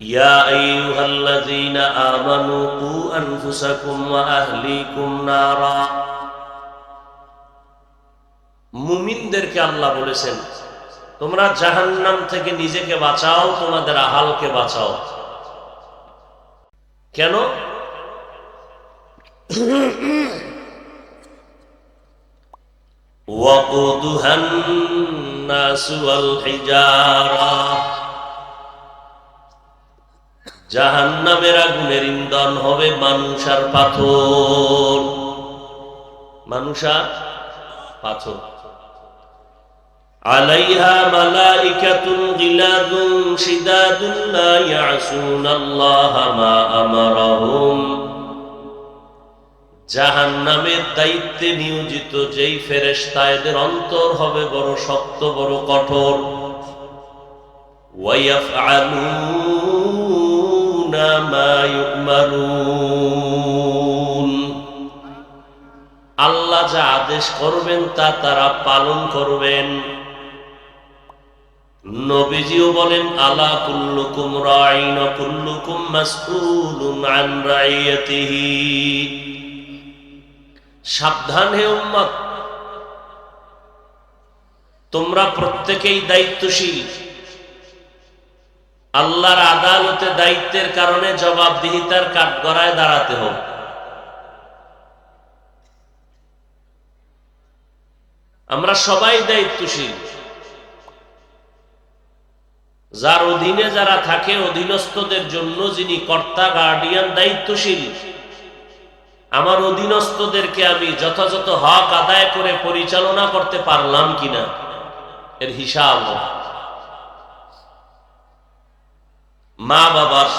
يا أيها الذين آمنوا قوا أنفسكم وأهليكم نارا মুমিনদেরকে আল্লাহ বলেছেন তোমরা জাহান্নাম থেকে নিজেকে বাঁচাও তোমাদের আহালকে বাঁচাও কেন وقودها الناس জাহান নামের আগুনের ইন্ধন হবে মানুষ আর পাথর। মানুষ আর পাথর। আলাইহা মালাইকাতুন গিলাদুন শিদাদুন লা মা দায়িত্বে নিয়োজিত যেই ফেরেস্তা এদের অন্তর হবে বড় শক্ত, বড় কঠোর। ওয়াইয়াফআলুন ما يؤمرون আল্লাহ যা আদেশ করবেন তা তারা পালন করবেন নবীজিও বলেন আলা কুল্লুকুম রাইন কুল্লুকুম মাসউলুন আন রাইয়াতিহি সাবধান হে উম্মত তোমরা প্রত্যেকেই দায়িত্বশীল আল্লাহর আদালতে দায়িত্বের কারণে জবাবদিহিতার কাঠগড়ায় দাঁড়াতে হবে। আমরা সবাই দায়িত্বশীল। যার অধীনে যারা থাকে, অধীনস্থদের জন্য যিনি কর্তা গার্ডিয়ান দায়িত্বশীল, আমার অধীনস্থদেরকে আমি যথাযথ হক আদায় করে পরিচালনা করতে পারলাম কিনা, এর হিসাব মা বাবার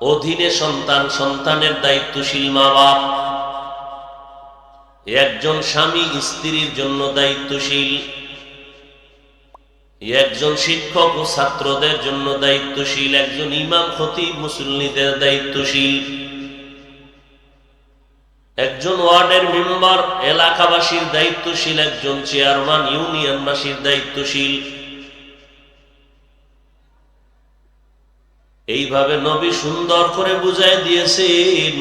অধীনে সন্তান, সন্তানের দায়িত্বশীল মা বাপ। একজন স্বামী স্ত্রীর জন্য দায়িত্বশীল। একজন শিক্ষক ও ছাত্রদের জন্য দায়িত্বশীল। একজন ইমাম, খতিব, মুসল্লিদের দায়িত্বশীল। একজন ওয়ার্ডের মেম্বার, এলাকাবাসীর দায়িত্বশীল। একজন চেয়ারম্যান, ইউনিয়নবাসীর দায়িত্বশীল। এইভাবে নবী সুন্দর করে বুঝাই দিয়েছেন,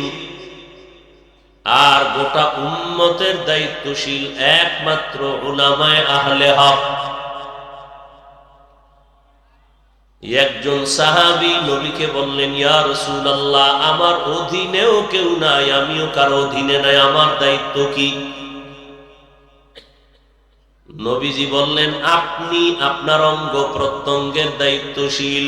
আর গোটা উম্মতের দায়িত্বশীল একমাত্র ওলামায় আহলে হক। একজন সাহাবি নবীকে বললেন, ইয়া রাসূলুল্লাহ, আমার অধীনেও কেউ নাই, আমিও কারও অধীনে নাই, আমার দায়িত্ব কি? নবীজি বললেন, আপনি আপনার অঙ্গ প্রত্যঙ্গের দায়িত্বশীল।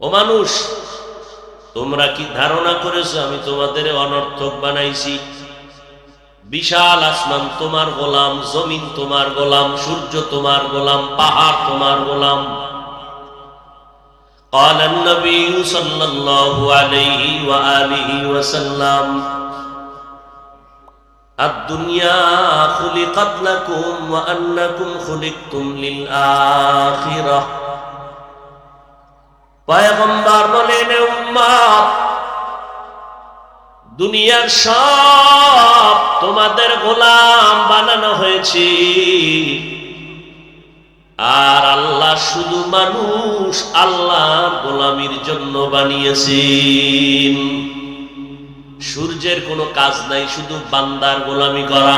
ও মানুষ তোমরা কি ধারণা করেছো আমি তোমাদের অনর্থক বানাইছি বিশাল আসমান তোমার গোলাম জমিন তোমার গোলাম সূর্য তোমার গোলাম পাহাড় তোমার গোলাম قال النبي صلى الله عليه وآله وسلم الدنيا خلقت لكم وأنكم خلقتم للآخرة পয়গম্বর বলেন দুনিয়ার সব তোমাদের গোলাম বানানো হয়েছে। আর আল্লাহ শুধু মানুষ আল্লাহর গোলামির জন্য বানিয়েছেন। সূর্যের কোনো কাজ নাই, শুধু বান্দার গোলামি করা।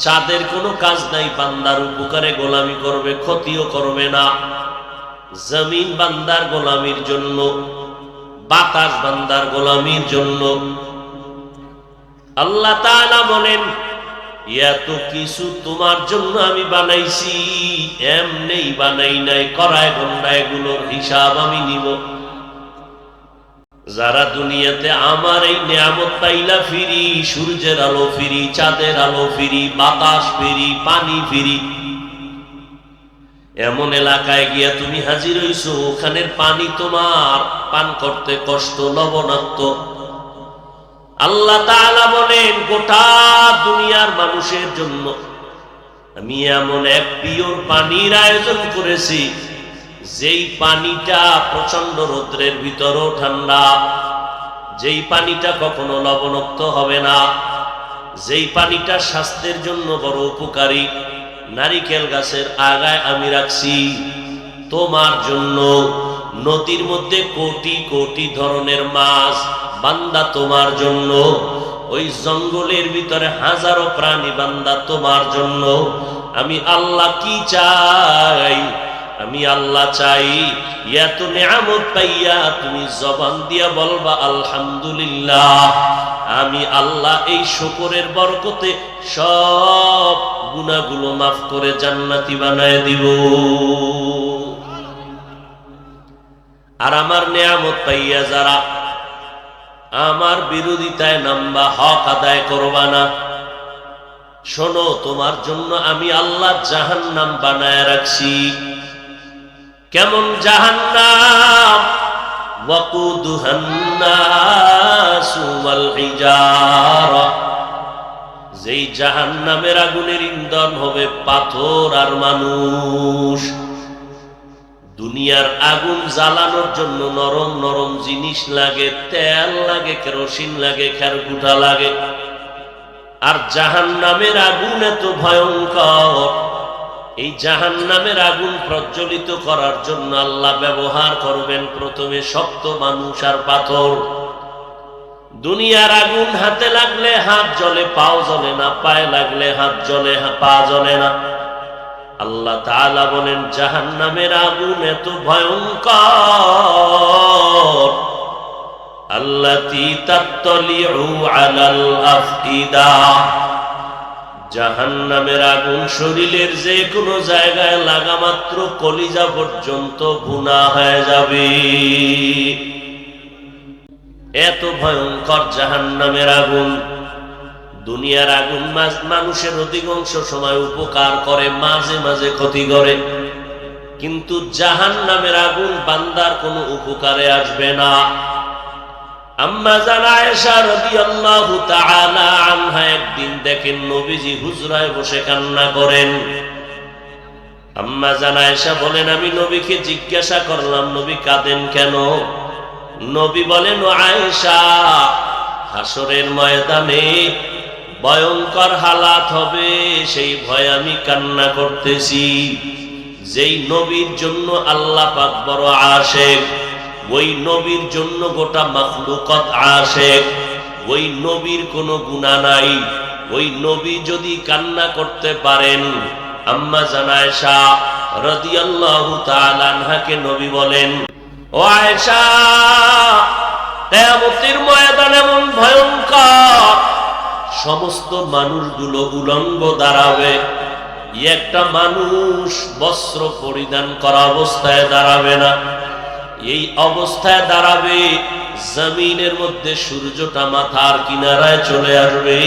চাঁদের কোনো কাজ নাই, বান্দার উপকারে গোলামি করবে, ক্ষতিও করবে না। জমিন বান্দার গোলামির জন্য, বাতাস বান্দার গোলামির জন্য। আল্লাহ তাআলা বলেন, এত কিছু তোমার জন্য আমি বানাইছি, এমনেই বানাই নাই, করায় গন্ডায়গুলোর হিসাব আমি নিব। যারা দুনিয়াতে আমার এই নিয়ামত পাইলা ফিরি, সূর্যের আলো ফিরি, চাঁদের আলো ফিরি, বাতাস ফিরি, পানি ফিরি এমন এলাকায় গিয়া তুমি হাজির হইছো, ওখানের পানি তোমার, পান করতে কষ্ট, লবণাক্ত। আল্লাহ বলেন, গোটা দুনিয়ার মানুষের জন্য আমি এমন এক পিওর পানির আয়োজন করেছি, যেই পানিটা প্রচণ্ড রৌদ্রের ভিতরও ঠান্ডা, যেই পানিটা কখনো লবণাক্ত হবে না, যেই পানিটা স্বাস্থ্যের জন্য বড় উপকারী। নারিকেল গাছের আগায় আমি রাখছি। তোমার জন্য নদীর মধ্যে কোটি কোটি ধরনের মাছ, বান্দা তোমার জন্য। ওই জঙ্গলের ভিতরে হাজারো প্রাণী বান্দা তোমার জন্য। আমি আল্লাহ কি চাই? আমি আল্লাহ চাই এত নিয়ামত পাইয়া তুমি জবান দিয়া বলবা, আলহামদুলিল্লাহ, আমি আল্লাহ এই শুকরের বরকতে সব গুনাহগুলো মাফ করে জান্নাতি বানায় দিব। আর আমার নিয়ামত পাইয়া যারা আমার বিরোধিতায় নাম্বা, হক আদায় করবা না, শোনো, তোমার জন্য আমি আল্লাহ জাহান্নাম বানায় রাখছি। কেমন জাহান্নাম? যেই জাহান নামের আগুনের ইন্ধন হবে পাথর আর মানুষ। দুনিয়ার আগুন জ্বালানোর জন্য নরম নরম জিনিস লাগে, তেল লাগে, কেরোসিন লাগে খেরগুটা লাগে। আর জাহান নামের আগুন এত ভয়ঙ্কর এই জাহান নামের আগুন প্রজ্বলিত করার জন্য আল্লাহ ব্যবহার করবেন প্রথমে শক্ত মানুষ আর পাথর। দুনিয়ার আগুন হাতে লাগলে হাত জলে পাও জলে না, পায়ে লাগলে হাত জলে পা জলে না। আল্লাহ তালা বলেন জাহান নামের আগুন এত ভয়ঙ্কর। তাত্তলিউ আলাল আফইদা জাহান্নামের আগুন শরীরের যে কোনো জায়গায় লাগা মাত্র কলিজা পর্যন্ত গুণা হয়ে যাবে। এত ভয়ঙ্কর জাহান্নামের আগুন। দুনিয়ার আগুন মানুষের অধিকাংশ সময় উপকার করে, মাঝে মাঝে ক্ষতি করে। কিন্তু জাহান নামের আগুন বান্দার কোনো উপকারে আসবে না। আয়েশা দেখেন নবীজি হুজরায় বসে কান্না করেন। আয়েশা বলেন, আমি নবীকে জিজ্ঞাসা করলাম, নবী কাঁদেন কেন? নবী বলেন আয়েশা, হাসরের ময়দানে ভয়ঙ্কর হালাত হবে, সেই ভয় আমি কান্না করতেছি। যেই নবীর জন্য আল্লাহ পাক বড় আশেক। ওই নবীর জন্য গোটা মখলুকত আসে। ওই নবীর কোনো গুণা নাই। ওই নবী যদি কান্না করতে পারেন, আম্মা জানায়শা রাদিয়াল্লাহু তাআলা আনহাকে নবী বলেন, ও আয়েশা, কিয়ামতের ময়দান এমন ভয়ঙ্কর। সমস্ত মানুষগুলো উলঙ্গ দাঁড়াবে। একটা মানুষ বস্ত্র পরিধান করা অবস্থায় দাঁড়াবে না। এই অবস্থায় দাঁড়াবে, জমিনের মধ্যে সূর্যটা মাথার কিনারায় চলে আসবে।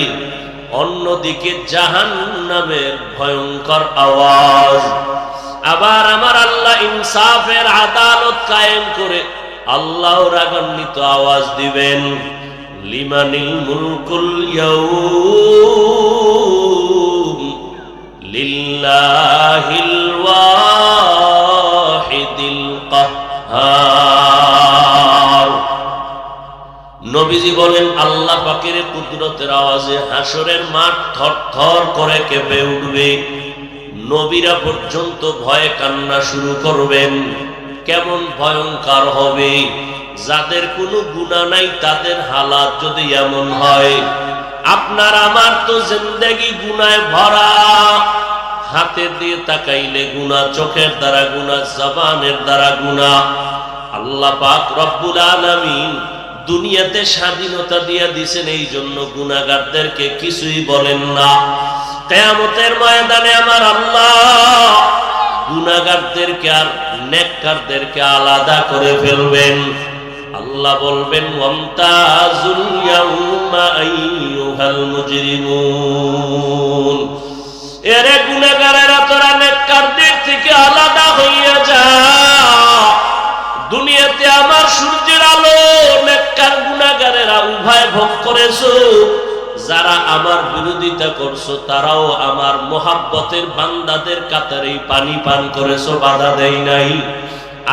অন্যদিকে জাহান নামের ভয়ঙ্কর আওয়াজ। আবার আমার আল্লাহ ইনসাফের আদালত কায়েম করে আল্লাহ রাগান্বিত আওয়াজ দিবেন, লিমানিল মুলকুল লিল্লাহিল কাহ্হার নবীজি বলেন, আল্লাহ পাকের কুদরতের আওয়াজে হাসরের মাঠ থর থর করে কেঁপে উঠবে। নবীরা পর্যন্ত ভয়ে কান্না শুরু করবেন। কেমন ভয়ঙ্কর হবে। যাদের কোনো গুণা নাই, তাদের হালাত যদি এমন হয়, আপনার আমার তো জিন্দেগি গুনায় ভরা। হাতে দিয়ে তাকাইলে গুণা চোখের দ্বারা গুণা জবানের দ্বারা গুণা আল্লাহ পাক রব্বুল আলামিন দুনিয়াতে স্বাধীনতা দিয়ে দিছেন এই জন্য গুণাগারদেরকে কিছুই বলেন না। কেয়ামতের ময়দানে আমার আল্লাহ গুণাগারদেরকে আর নেককারদেরকে আলাদা করে ফেলবেন। আল্লাহ বলবেন, ওয়ামতাজুল ইয়াউমা আইয়ুহাল মুজরিমুন। এরে গুণাগারেরা তোরা নেককারদের থেকে আলাদা হইয়া যা। দুনিয়াতে আমার সূর্যের আলো, নেককার গুণাগারেরা উভয় ভোগ করেছ। যারা আমার বিরোধিতা করছ, তারাও আমার মোহাব্বতের বান্দাদের কাতারে পানি পান করেছ, বাধা দেয় নাই।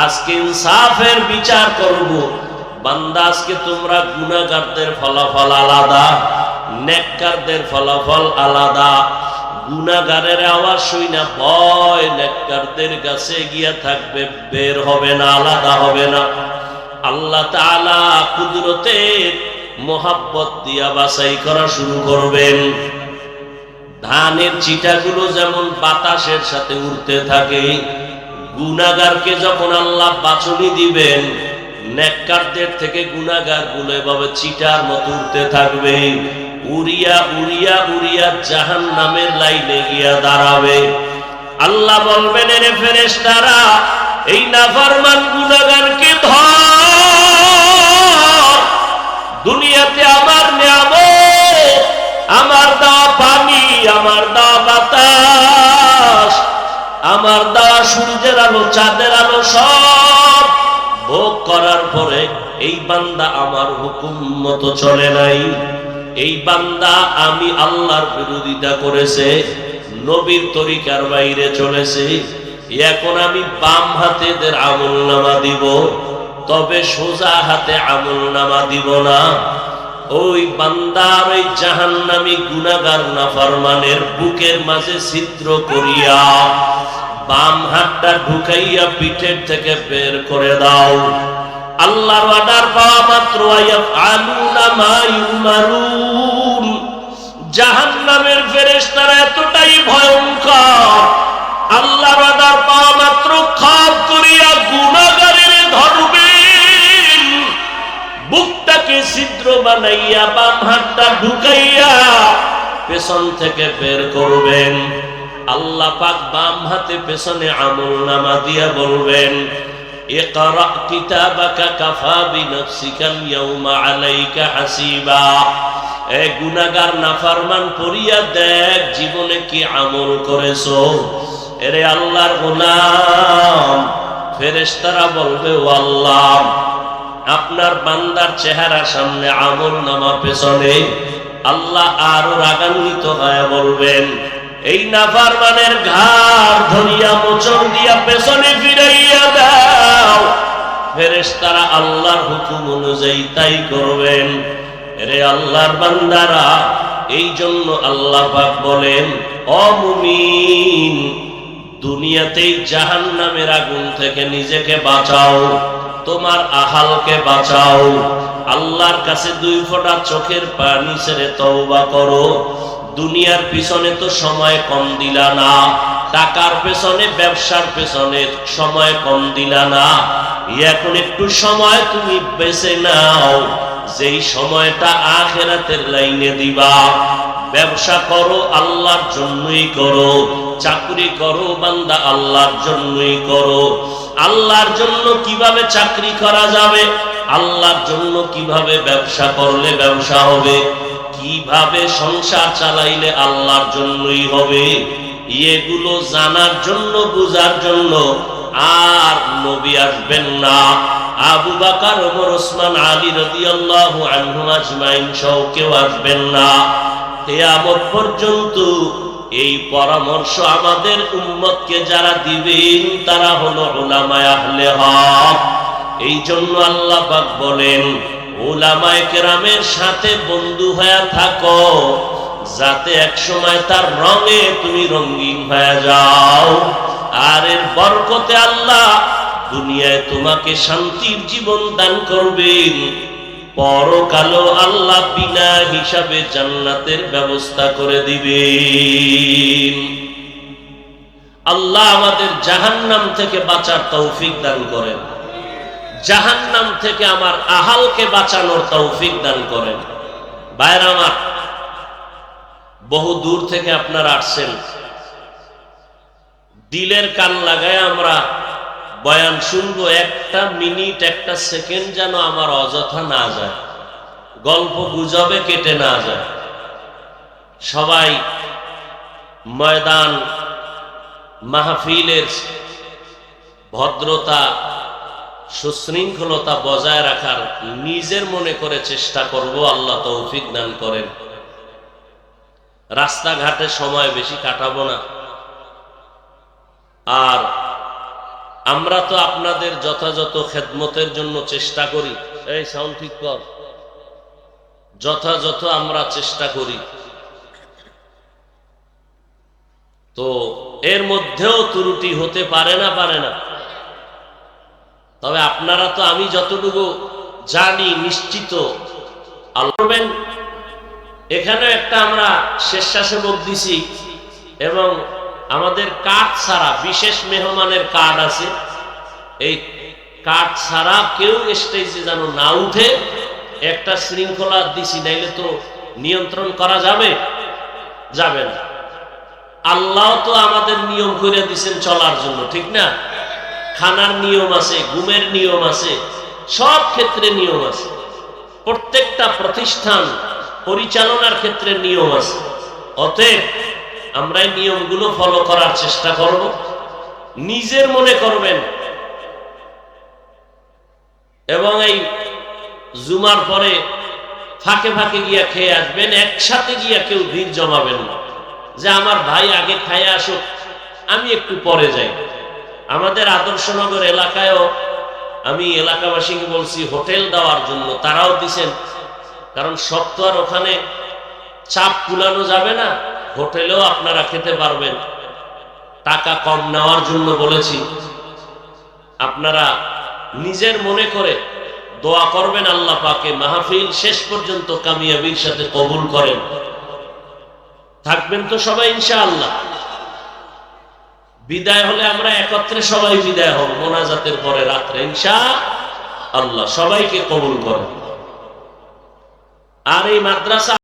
আজকে ইনসাফের বিচার করব। বান্দা, আজকে তোমরা গুণাগারদের ফলাফল আলাদা, নেককারদের ফলাফল আলাদা। গুনাগারের আওয়াজ শুই না ভয়, নেককারদের কাছে গিয়া থাকবে, বের হবে না, আলাদা হবে না। আল্লাহ তাআলা কুদরতের মোহাব্বত দিয়া বাছাই করা শুরু করবেন। ধানের চিটাগুলো যেমন বাতাসের সাথে উড়তে থাকে গুনাগারকে যখন আল্লাহ বাছনি দিবেন, নেককারদের থেকে গুনাগারগুলো এভাবে চিটার মতো উঠতে থাকবে। উড়িয়া উড়িয়া উড়িয়া জাহান নামের লাইনে গিয়া দাঁড়াবে। আল্লাহ বলবেন, এরে ফেরেশতারা, এই নাফরমান গুনাগারকে ধর। দুনিয়াতে আমার নিয়ামত, আমার দেওয়া পানি, আমার দেওয়া বাতাস, আমার দেওয়া সূর্যের আলো, চাঁদের আলো সব ভোগ করার পরে এই বান্দা আমার হুকুম মতো চলে নাই। এই বান্দা আমি আল্লাহর বিরোধিতা করেছে, নবীর তরিকার বাইরে চলেছে, এখন আমি বাম হাতে এদের আমল নামা দিব, তবে সোজা হাতে আমল নামা দিব না। ওই বান্দার ওই জাহান্নামী গুনাগার নাফরমানের বুকের মাঝে ছিদ্র করিয়া বাম হাতটা ঢুকাইয়া পিঠের থেকে বের করে দাও। আল্লাহর অর্ডার পাওয়া মাত্র আলুনা মায়ুমারুন জাহান্নামের ফেরেশতারা এতটাই ভয়ঙ্কর। আল্লাহর অর্ডার পাওয়া মাত্র খাপ করিয়া গুনাহগারের ধরবেন। বুকটাকে ছিদ্র বানাইয়া বাম হাতটা ঢুকাইয়া পেছন থেকে বের করবেন। আল্লাহ পাক বাম হাতে পেছনে আমল নামা দিয়া বলবেন اقرأ كتابك كفى بنفسك اليوم عليك حسيبا এ গুনাগার নাফরমান পড়িয়া দেখ জীবনে কি আমল করেছো এরে আল্লাহর গোলাম ফেরেশতারা বলবে ও আল্লাহ আপনার বান্দার চেহারা সামনে আমল নামা পেছনে আল্লাহ আরো রাগান্বিত হয়ে বলবেন এই নাফারমানের ঘাড় ধরিয়া, মোচন দিয়া পেছনে ফিরাইয়া দাও। ফেরেশতারা আল্লাহর হুকুম অনুযায়ী তাই করবেন। রে আল্লাহর বান্দারা, এই জন্য আল্লাহ পাক বলেন অমুমিন দুনিয়াতেই জাহান নামের আগুন থেকে নিজেকে বাঁচাও, তোমার আহালকে বাঁচাও। আল্লাহর কাছে দুই ফোঁটা চোখের পানি ছেড়ে তওবা করো। দুনিয়ার পিছনে তো সময় কম দিলা না। টাকার পেছনে, ব্যবসার পেছনে সময় কম দিলা না। এখন একটু সময় তুমি বেছে নাও। যেই সময়টা আখেরাতের লাইনে দিবা। ব্যবসা করো, আল্লাহর জন্যই করো। চাকরি করো, বান্দা আল্লাহর জন্যই করো। আল্লাহর জন্য কীভাবে চাকরি করা যাবে? আল্লাহর জন্য কীভাবে ব্যবসা করলে ব্যবসা হবে? কীভাবে সংসার চালাইলে আল্লাহর জন্যই হবে? এগুলো জানার জন্য, বুঝার জন্য আর নবী আসবেন না। আবু বাকার, ওমর, ওসমান, আলী রাদিয়াল্লাহু আনহু আজমাইন সহ কেউ আসবেন না। কিয়ামত পর্যন্ত এই পরামর্শ আমাদের উম্মতকে যারা দিবেন, তারা হলো উলামায়ে আহলে হক। এই জন্য আল্লাহ বলেন ওলামায়ে কেরামের সাথে বন্ধু হয়ে থাকো, যাতে এক সময় তার রঙে তুমি রঙিন হয়ে যাও। আর এর বরকতে আল্লাহ দুনিয়ায় তোমাকে শান্তির জীবন দান করবেন। পরকালও আল্লাহ বিনা হিসাবে জান্নাতের ব্যবস্থা করে দিবেন। আল্লাহ আমাদের জাহান্নাম থেকে বাঁচার তৌফিক দান করেন। জাহান্নাম থেকে আমার আহালকে বাঁচানোর তৌফিক দান করেন। বাইর আমার, বহু দূর থেকে আপনারা আসছেন। দিলের কান লাগায় আমরা বয়ান শুনব, একটা মিনিট, একটা সেকেন্ড যেন আমার অযথা না যায়। গল্প গুজবে, কেটে না যায়। সবাই ময়দান মাহফিলের ভদ্রতা সুশৃঙ্খলতা বজায় রাখার নিজের মনে করে চেষ্টা করব, আল্লাহ তৌফিক দান করেন। রাস্তাঘাটে সময় বেশি কাটাবো না। আর আমরা তো আপনাদের যথাযথ খেদমতের জন্য চেষ্টা করি। এই সাউন্ড ঠিক কর। যথাযথ আমরা চেষ্টা করি। তো এর মধ্যেও ত্রুটি হতে পারে না পারে না। তবে আপনারা তো আমি যতটুকু জানি, নিশ্চিত করবেন। এখানে একটা আমরা স্বেচ্ছাসেবক দিছি এবং আমাদের কার্ড ছাড়া, বিশেষ মেহমানের কার্ড আছে। এই কার্ড ছাড়া কেউ স্টেজে যেন না উঠে, একটা শৃঙ্খলা দিছি, নাইলে তো নিয়ন্ত্রণ করা যাবে? যাবে না। আল্লাহ তো আমাদের নিয়ম করে দিছেন চলার জন্য, ঠিক না? খানার নিয়ম আছে, ঘুমের নিয়ম আছে, সব ক্ষেত্রে নিয়ম আছে। প্রত্যেকটা প্রতিষ্ঠান পরিচালনার ক্ষেত্রে নিয়ম আছে। অতএব আমরা নিয়মগুলো ফলো করার চেষ্টা করব। নিজের মনে করবেন। এবং এই জুমার পরে ফাঁকে ফাঁকে গিয়া খেয়ে আসবেন, একসাথে গিয়া কেউ ভিড় জমাবেন না। যে আমার ভাই আগে খাইয়ে আসুক, আমি একটু পরে যাই। আমাদের আদর্শনগর এলাকায়ও আমি এলাকাবাসীকে বলছি, হোটেল দেওয়ার জন্য তারাও দিছেন। কারণ সব তো আর ওখানে চাপ কুলানো যাবে না, হোটেলেও আপনারা খেতে পারবেন। টাকা কম নেওয়ার জন্য বলেছি। আপনারা নিজের মনে করে দোয়া করবেন আল্লাহ পাকে, মাহফিল শেষ পর্যন্ত কামিয়াবির সাথে কবুল করেন। থাকবেন তো সবাই ইনশাআল্লাহ। বিদায় হলে আমরা একত্রে সবাই বিদায় হব, মোনাজাতের পরে রাত্রে ইনশা আল্লাহ সবাইকে কবুল করেন। আর এই মাদ্রাসা